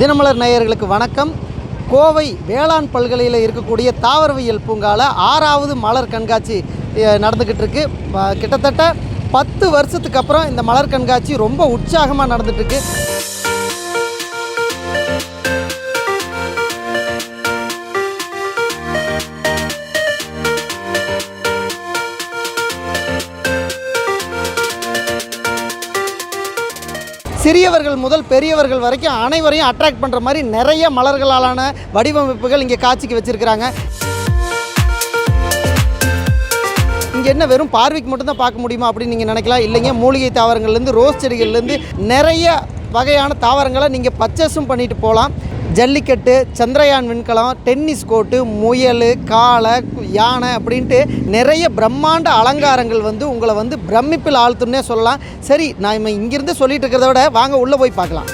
தினமலர் நேயர்களுக்கு வணக்கம். கோவை வேளாண் பல்கலையில் இருக்கக்கூடிய தாவரவியல் பூங்காவில் ஆறாவது மலர் கண்காட்சி நடந்துக்கிட்டு இருக்கு. கிட்டத்தட்ட பத்து வருஷத்துக்கு அப்புறம் இந்த மலர் கண்காட்சி ரொம்ப உற்சாகமாக நடந்துட்டு சிறியவர்கள் முதல் பெரியவர்கள் வரைக்கும் அனைவரையும் அட்ராக்ட் பண்ணுற மாதிரி நிறைய மலர்களாலான வடிவமைப்புகள் இங்கே காட்சிக்கு வச்சுருக்கிறாங்க. இங்கே என்ன வெறும் பார்வைக்கு மட்டும்தான் பார்க்க முடியுமா அப்படின்னு நீங்கள் நினைக்கலாம். இல்லைங்க மூலிகை தாவரங்கள்லேருந்து ரோஸ் செடிகள்லேருந்து நிறைய வகையான தாவரங்களை நீங்கள் பர்ச்சேஸும் பண்ணிட்டு போகலாம். ஜல்லிக்கட்டு சந்திரயான் விண்கலம் டென்னிஸ் கோர்ட்டு முயல் காளை யானை அப்படின்ட்டு நிறைய பிரம்மாண்ட அலங்காரங்கள் வந்து உங்களை வந்து பிரமிப்பில் ஆழ்த்துன்னே சொல்லலாம். சரி நான் இங்கிருந்து சொல்லிட்டு இருக்கிறத விட வாங்க உள்ளே போய் பார்க்கலாம்.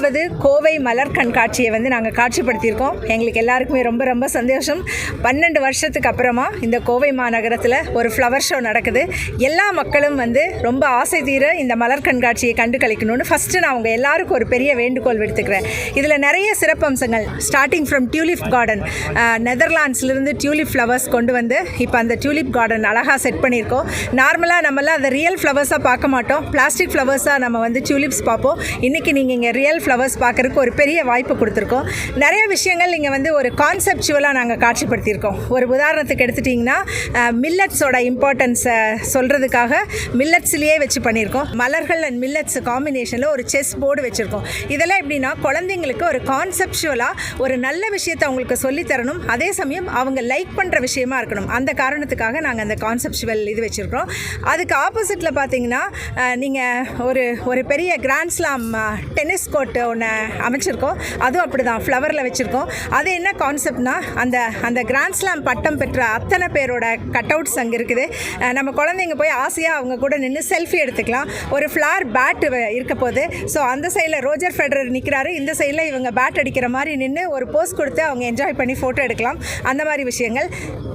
ஆறாவது கோவை மலர் கண்காட்சியை வந்து நாங்கள் காட்சிப்படுத்தியிருக்கோம். எங்களுக்கு எல்லாருக்குமே ரொம்ப ரொம்ப சந்தோஷம். பன்னெண்டு வருஷத்துக்கு அப்புறமா இந்த கோவை மாநகரத்தில் ஒரு ஃப்ளவர் ஷோ நடக்குது. எல்லா மக்களும் வந்து ரொம்ப ஆசை தீர இந்த மலர் கண்காட்சியை கண்டு கழிக்கணும்னு ஃபஸ்ட்டு நான் உங்கள் எல்லாருக்கும் ஒரு பெரிய வேண்டுகோள் விடுத்துக்கிறேன். இதில் நிறைய சிறப்பம்சங்கள் ஸ்டார்டிங் ஃப்ரம் டியூலிப் கார்டன் நெதர்லாண்ட்ஸ்லேருந்து டியூலிப் ஃப்ளவர்ஸ் கொண்டு வந்து இப்போ அந்த டியூலிப் கார்டன் அழகாக செட் பண்ணியிருக்கோம். நார்மலாக நம்மளாம் அதை ரியல் ஃப்ளவர்ஸாக பார்க்க மாட்டோம். பிளாஸ்டிக் ஃப்ளவர்ஸாக நம்ம வந்து டியூலிப்ஸ் பார்ப்போம். இன்றைக்கி நீங்கள் இங்கே ரியல் ஃப்ளவர்ஸ் பார்க்குறதுக்கு ஒரு பெரிய வாய்ப்பு கொடுத்துருக்கோம். நிறைய விஷயங்கள் இங்கே வந்து ஒரு கான்செப்டுவலாக நாங்கள் காட்சிப்படுத்தியிருக்கோம். ஒரு உதாரணத்துக்கு எடுத்துட்டிங்கன்னா மில்லட்ஸோட இம்பார்ட்டன்ஸை சொல்கிறதுக்காக மில்லட்ஸ்லேயே வச்சு பண்ணியிருக்கோம். மலர்கள் அண்ட் மில்லட்ஸ் காம்பினேஷனில் ஒரு செஸ் போர்டு வச்சுருக்கோம். இதெல்லாம் எப்படின்னா குழந்தைங்களுக்கு ஒரு கான்செப்டுவலாக ஒரு நல்ல விஷயத்தை அவங்களுக்கு சொல்லித் தரணும். அதே சமயம் அவங்க லைக் பண்ணுற விஷயமா இருக்கணும். அந்த காரணத்துக்காக நாங்கள் அந்த கான்செப்டுவல் இது வச்சுருக்கோம். அதுக்கு ஆப்போசிட்டில் பார்த்தீங்கன்னா நீங்கள் ஒரு ஒரு பெரிய கிராண்ட் ஸ்லாம் டென்னிஸ் கோர்ட்டு ஒன்று அமைச்சிருக்கோம். அதுவும் அப்படி தான் ஃப்ளவரில் வச்சுருக்கோம். அது என்ன கான்செப்ட்னா அந்த அந்த கிராண்ட் ஸ்லாம் பட்டம் பெற்ற அத்தனை பேரோட கட் அவுட்ஸ் அங்கே இருக்குது. நம்ம குழந்தைங்க போய் ஆசையாக அவங்க கூட நின்று செல்ஃபி எடுத்துக்கலாம். ஒரு ஃப்ளார் பேட் இருக்க போது ஸோ அந்த சைடில் ரோஜர் ஃபெடரர் நிற்கிறாரு இந்த சைடில் இவங்க பேட் அடிக்கிற மாதிரி நின்று ஒரு போஸ் கொடுத்து அவங்க என்ஜாய் பண்ணி ஃபோட்டோ எடுக்கலாம். அந்த மாதிரி விஷயங்கள்.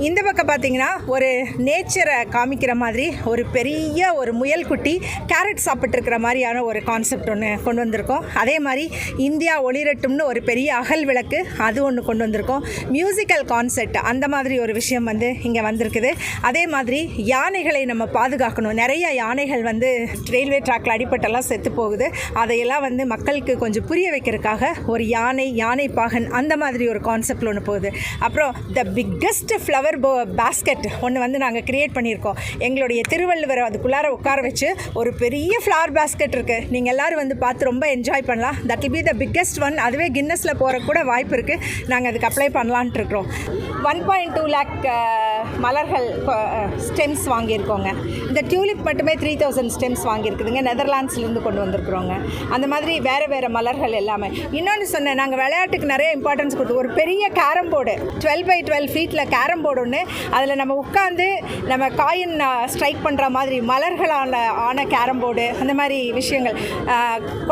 இந்த பக்கம் பார்த்தீங்கன்னா ஒரு நேச்சரை காமிக்கிற மாதிரி ஒரு பெரிய ஒரு முயல் குட்டி கேரட் சாப்பிட்ருக்கிற மாதிரியான ஒரு கான்செப்ட் ஒன்று கொண்டு வந்திருக்கோம். அதே மாதிரி இந்தியா ஒளிரட்டும்னு ஒரு பெரிய அகல் விளக்கு அது ஒன்று கொண்டு வந்திருக்கோம். மியூசிக்கல் கான்செப்ட் அந்த மாதிரி ஒரு விஷயம் வந்து இங்கே வந்திருக்குது. அதே மாதிரி யானைகளை நம்ம பாதுகாக்கணும். நிறைய யானைகள் வந்து ரயில்வே ட்ராக்ல அடிப்பட்டெல்லாம் செத்து போகுது. அதையெல்லாம் வந்து மக்களுக்கு கொஞ்சம் புரிய வைக்கிறதுக்காக ஒரு யானை யானை பாகன் அந்த மாதிரி ஒரு கான்செப்டில் ஒன்று போகுது. அப்புறம் த பிக்கஸ்ட் ஃப்ளவர் போ பேஸ்கெட் ஒன்று வந்து நாங்கள் கிரியேட் பண்ணியிருக்கோம். எங்களுடைய திருவள்ளுவரை அதுக்குள்ளார உட்கார வச்சு ஒரு பெரிய ஃப்ளவர் பேஸ்கெட் இருக்குது நீங்கள் எல்லோரும் வந்து பார்த்து ரொம்ப என்ஜாய் பண்ணலாம். That will the biggest one அதுவே கின்னஸில் போகிற கூட வாய்ப்பு இருக்குது நாங்கள் அதுக்கு அப்ளை பண்ணலான்ட்டு இருக்கிறோம். ஒன் பாயிண்ட் டூ லேக் மலர்கள் ஸ்டெம்ஸ் வாங்கியிருக்கோங்க. இந்த டியூலிப் மட்டுமே த்ரீ தௌசண்ட் ஸ்டெம்ஸ் வாங்கியிருக்குதுங்க. நெதர்லாண்ட்ஸ்லேருந்து கொண்டு வந்திருக்கிறோங்க. அந்த மாதிரி வேறு வேறு மலர்கள் எல்லாமே. இன்னொன்று சொன்னேன் நாங்கள் விளையாட்டுக்கு நிறைய இம்பார்ட்டன்ஸ் கொடுத்து ஒரு பெரிய carrom board twelve by twelve ஃபீட்டில் கேரம் போர்டு ஒன்று அதில் நம்ம உட்காந்து நம்ம காயின் ஸ்ட்ரைக் பண்ணுற மாதிரி மலர்களால் ஆன கேரம் போர்டு அந்த மாதிரி விஷயங்கள்.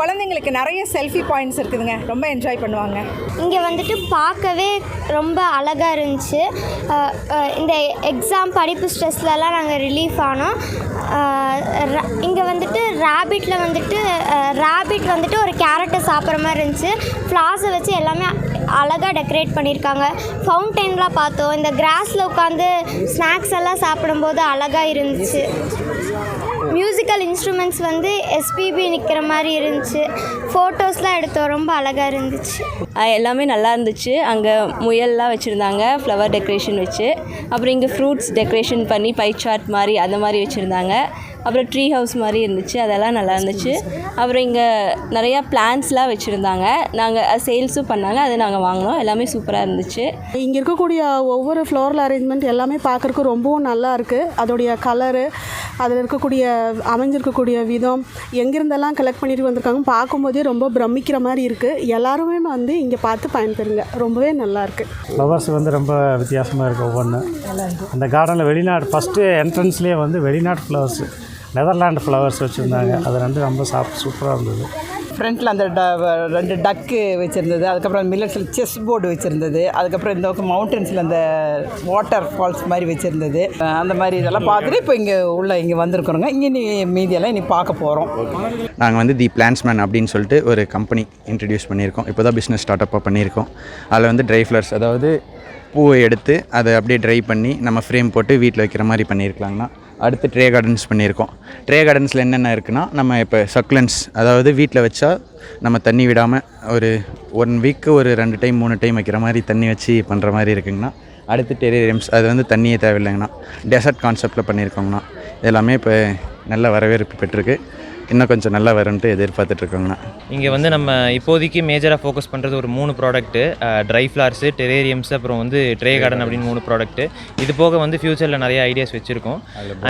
குழந்தைங்களுக்கு நிறைய செல்ஃபி பாயிண்ட்ஸ் இருக்குதுங்க. ரொம்ப என்ஜாய் பண்ணுவாங்க. இங்கே வந்துட்டு பார்க்கவே ரொம்ப அழகாக இருந்துச்சு. இந்த எக்ஸாம் படிப்பு ஸ்ட்ரெஸ்லலாம் நாங்கள் ரிலீஃப் ஆனோம். இங்கே வந்துட்டு ரேபிட்டில் வந்துட்டு ரேபிட் வந்துட்டு ஒரு கேரட்டை சாப்பிட்ற மாதிரி இருந்துச்சு. ஃப்ளாஸை வச்சு எல்லாமே அழகாக டெக்கரேட் பண்ணியிருக்காங்க. ஃபவுண்டெயின்லாம் பார்த்தோம். இந்த கிராஸில் உட்காந்து ஸ்நாக்ஸ் எல்லாம் சாப்பிடும்போது அழகாக இருந்துச்சு. மியூசிக்கல் இன்ஸ்ட்ருமெண்ட்ஸ் வந்து எஸ்பிபி நிற்கிற மாதிரி இருந்துச்சு. ஃபோட்டோஸ்லாம் எடுத்தோம் ரொம்ப அழகாக இருந்துச்சு. எல்லாமே நல்லா இருந்துச்சு. அங்கே முயல்லாம் வச்சுருந்தாங்க ஃப்ளவர் டெக்கரேஷன் வச்சு. அப்புறம் இங்கே ஃப்ரூட்ஸ் டெக்கரேஷன் பண்ணி பை சார்ட் மாதிரி அந்த மாதிரி வச்சுருந்தாங்க. அப்புறம் ட்ரீ ஹவுஸ் மாதிரி இருந்துச்சு அதெல்லாம் நல்லா இருந்துச்சு. அப்புறம் இங்கே நிறையா பிளான்ஸ்லாம் வச்சுருந்தாங்க. நாங்கள் சேல்ஸும் பண்ணாங்க அதை நாங்கள் வாங்கினோம். எல்லாமே சூப்பராக இருந்துச்சு. இங்கே இருக்கக்கூடிய ஒவ்வொரு ஃப்ளோரல் அரேஞ்ச்மெண்ட் எல்லாமே பார்க்குறக்கு ரொம்பவும் நல்லா இருக்குது அதோடைய கலரு அதில் இருக்கக்கூடிய அமைஞ்சிருக்கக்கூடிய விதம் எங்கேருந்தெல்லாம் கலெக்ட் பண்ணிட்டு வந்திருக்காங்க பார்க்கும்போதே ரொம்ப பிரமிக்கிற மாதிரி இருக்குது எல்லாருமே வந்து இங்கே பார்த்து பயன்பெறுங்க. ரொம்பவே நல்லா ஃப்ளவர்ஸ் வந்து ரொம்ப வித்தியாசமாக இருக்குது ஒவ்வொன்று அந்த கார்டனில் வெளிநாடு ஃபஸ்ட்டு என்ட்ரன்ஸ்லேயே வந்து வெளிநாட்டு ஃப்ளவர்ஸ் நெதர்லாண்டு ஃப்ளவர்ஸ் வச்சுருந்தாங்க. அது ரெண்டு ரொம்ப சாஃப்ட் சூப்பராக இருந்தது. ஃப்ரண்ட்டில் அந்த ட- ரெண்டு டக்கு வச்சுருந்தது. அதுக்கப்புறம் மில்லட்ஸில் செஸ் போர்டு வச்சுருந்தது. அதுக்கப்புறம் இந்த பக்கம் மவுண்டன்ஸில் அந்த வாட்டர் ஃபால்ஸ் மாதிரி வச்சுருந்தது. அந்த மாதிரி இதெல்லாம் பார்த்துட்டு இப்போ இங்கே உள்ள இங்கே வந்திருக்கிறோங்க. இங்கே நீ மீதியெல்லாம் இனி பார்க்க போகிறோம் நாங்கள் வந்து தி பிளான்ஸ்மேன் அப்படின்னு சொல்லிட்டு ஒரு கம்பெனி இன்ட்ரடியூஸ் பண்ணியிருக்கோம். இப்போ தான் பிஸ்னஸ் ஸ்டார்ட் அப்பாக பண்ணியிருக்கோம். அதில் வந்து ட்ரை ஃப்ளவர்ஸ் அதாவது பூவை எடுத்து அதை அப்படியே ட்ரை பண்ணி நம்ம ஃப்ரேம் போட்டு வீட்டில் வைக்கிற மாதிரி பண்ணியிருக்கலாங்கண்ணா. அடுத்து ட்ரே கார்டன்ஸ் பண்ணியிருக்கோம். ட்ரே கார்டன்ஸில் என்னென்ன இருக்குன்னா நம்ம இப்போ சக்லன்ஸ் அதாவது வீட்டில் வச்சா நம்ம தண்ணி விடாமல் ஒரு ஒன் வீக்கு ஒரு ரெண்டு டைம் மூணு டைம் வைக்கிற மாதிரி தண்ணி வச்சு பண்ணுற மாதிரி இருக்குங்கண்ணா. அடுத்து டெரிரியம்ஸ் அது வந்து தண்ணியே தேவையில்லைங்கண்ணா. டெசர்ட் கான்செப்டில் பண்ணியிருக்கோங்கண்ணா. எல்லாமே இப்போ நல்ல வரவேற்பு பெற்றிருக்கு. இன்னும் கொஞ்சம் நல்லா வரும்ன்ட்டு எதிர்பார்த்துட்ருக்கோங்கண்ணா. இங்கே வந்து நம்ம இப்போதைக்கு மேஜராக ஃபோக்கஸ் பண்ணுறது ஒரு மூணு ப்ராடக்ட்டு ட்ரை ஃப்ளார்ஸு டெரேரியம்ஸ் அப்புறம் வந்து ட்ரே கார்டன் அப்படின்னு மூணு ப்ராடக்ட்டு இது போக வந்து ஃப்யூச்சரில் நிறைய ஐடியாஸ் வச்சுருக்கோம்.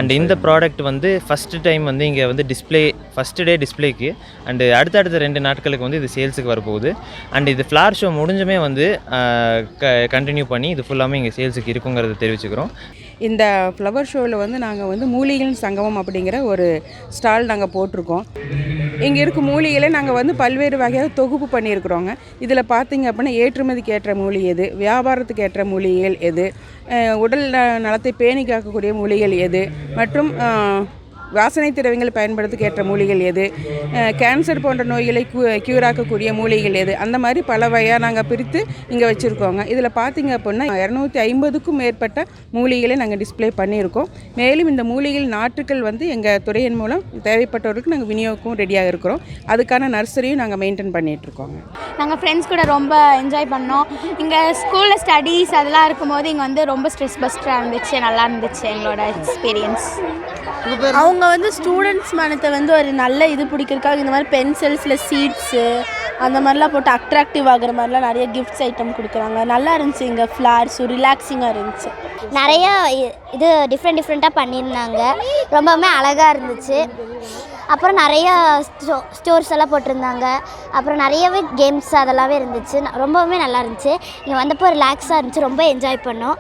அண்ட் இந்த ப்ராடக்ட் வந்து ஃபஸ்ட்டு டைம் வந்து இங்கே வந்து டிஸ்ப்ளே ஃபஸ்ட்டு டே டிஸ்ப்ளேக்கு அண்டு அடுத்தடுத்த ரெண்டு நாட்களுக்கு வந்து இது சேல்ஸுக்கு வரப்போகுது. அண்ட் இது ஃப்ளார் ஷோ முடிஞ்சுமே வந்து கண்டினியூ பண்ணி இது ஃபுல்லாமே இங்கே சேல்ஸுக்கு இருக்குங்கிறத தெரிவிச்சுக்கிறோம். இந்த ஃப்ளவர் ஷோவில் வந்து நாங்கள் வந்து மூலிகையின் சங்கமம் அப்படிங்கிற ஒரு ஸ்டால் நாங்கள் போட்டிருக்கோம். இங்கே இருக்க மூலிகளை நாங்கள் வந்து பல்வேறு வகையாக தொகுப்பு பண்ணியிருக்கிறோங்க. இதில் பார்த்தீங்க அப்படின்னா ஏற்றுமதிக்கு ஏற்ற மூலிகை எது வியாபாரத்துக்கு ஏற்ற மூலிகைகள் எது உடல் நலத்தை பேணி காக்கக்கூடிய மூலிகைகள் எது மற்றும் வாசனை திரவியங்கள் பயன்படுத்துக்கு ஏற்ற மூலிகைகள் எது? கேன்சர் போன்ற நோய்களை க்யூராக்கக்கூடிய மூலிகள் எது? அந்த மாதிரி பல வகையாக நாங்கள் பிரித்து இங்கே வச்சுருக்கோங்க. இதில் பார்த்திங்க அப்படின்னா இரநூத்தி ஐம்பதுக்கும் மேற்பட்ட மூலிகளை நாங்கள் டிஸ்ப்ளே பண்ணியிருக்கோம். மேலும் இந்த மூலிகள் நாற்றுக்கள் வந்து எங்கள் துறையின் மூலம் தேவைப்பட்டவர்களுக்கு நாங்கள் விநியோகம் ரெடியாக இருக்கிறோம். அதுக்கான நர்சரியும் நாங்கள் மெயின்டைன் பண்ணிகிட்ருக்கோங்க நாங்கள் ஃப்ரெண்ட்ஸ் கூட ரொம்ப என்ஜாய் பண்ணோம். இங்கே ஸ்கூலில் ஸ்டடீஸ் அதெல்லாம் இருக்கும்போது இங்கே வந்து ரொம்ப ஸ்ட்ரெஸ் பஸ்டராக இருந்துச்சு. நல்லா இருந்துச்சு எங்களோட எக்ஸ்பீரியன்ஸ் அவங்க வந்து ஸ்டூடெண்ட்ஸ் மனத்தை வந்து ஒரு நல்ல இது பிடிக்கிறதுக்காக இந்த மாதிரி பென்சில்ஸில் சீட்ஸு அந்த மாதிரிலாம் போட்டு அட்ராக்டிவ் ஆகுற மாதிரிலாம் நிறைய கிஃப்ட்ஸ் ஐட்டம் கொடுக்குறாங்க. நல்லா இருந்துச்சு இங்கே ஃப்ளார்ஸும் ரிலாக்ஸிங்காக இருந்துச்சு. நிறைய இது டிஃப்ரெண்ட் டிஃப்ரெண்ட்டாக பண்ணியிருந்தாங்க. ரொம்பவுமே அழகாக இருந்துச்சு. அப்புறம் நிறைய ஸ்டோ ஸ்டோர்ஸ் எல்லாம் போட்டிருந்தாங்க. அப்புறம் நிறையவே கேம்ஸ் அதெல்லாமே இருந்துச்சு. ரொம்பவுமே நல்லா இருந்துச்சு. இங்கே வந்தப்போ ரிலாக்ஸாக இருந்துச்சு. ரொம்ப என்ஜாய் பண்ணோம்.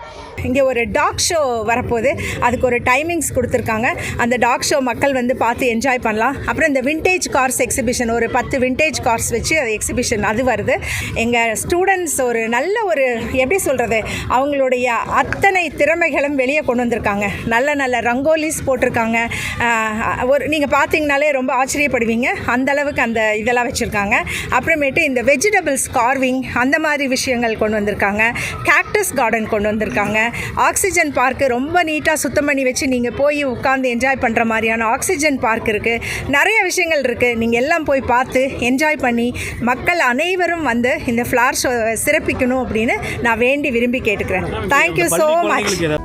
இங்கே ஒரு டாக் ஷோ வரப்போகுது. அதுக்கு ஒரு டைமிங்ஸ் கொடுத்துருக்காங்க. அந்த டாக் ஷோ மக்கள் வந்து பார்த்து என்ஜாய் பண்ணலாம். அப்புறம் இந்த விண்டேஜ் கார்ஸ் எக்ஸிபிஷன் ஒரு பத்து விண்டேஜ் கார்ஸ் வச்சு அது எக்ஸிபிஷன் அது வருது. எங்கள் ஸ்டூடெண்ட்ஸ் ஒரு நல்ல ஒரு எப்படி சொல்கிறது அவங்களுடைய அத்தனை திறமைகளும் வெளியே கொண்டு வந்திருக்காங்க. நல்ல நல்ல ரங்கோலிஸ் போட்டிருக்காங்க. ஒரு நீங்கள் பார்த்தீங்கனாலே ரொம்ப ஆச்சரியப்படுவீங்க. அந்த அளவுக்கு அந்த இதெல்லாம் வச்சுருக்காங்க. அப்புறமேட்டு இந்த வெஜிடபிள்ஸ் கார்விங் அந்த மாதிரி விஷயங்கள் கொண்டு வந்திருக்காங்க. கேக்டஸ் கார்டன் கொண்டு வந்திருக்காங்க. ஆக்சிஜன் பார்க்கு ரொம்ப நீட்டாக சுத்தம் பண்ணி வச்சு நீங்கள் போய் உட்காந்து என்ஜாய் பண்ணுற மாதிரியான ஆக்சிஜன் பார்க் இருக்குது நிறைய விஷயங்கள் இருக்குது நீங்கள் எல்லாம் போய் பார்த்து என்ஜாய் பண்ணி மக்கள் அனைவரும் வந்து இந்த ஃப்ளார் ஷோ சிறப்பிக்கணும் அப்படின்னு நான் வேண்டி விரும்பி கேட்டுக்கிறேன். Thank you so much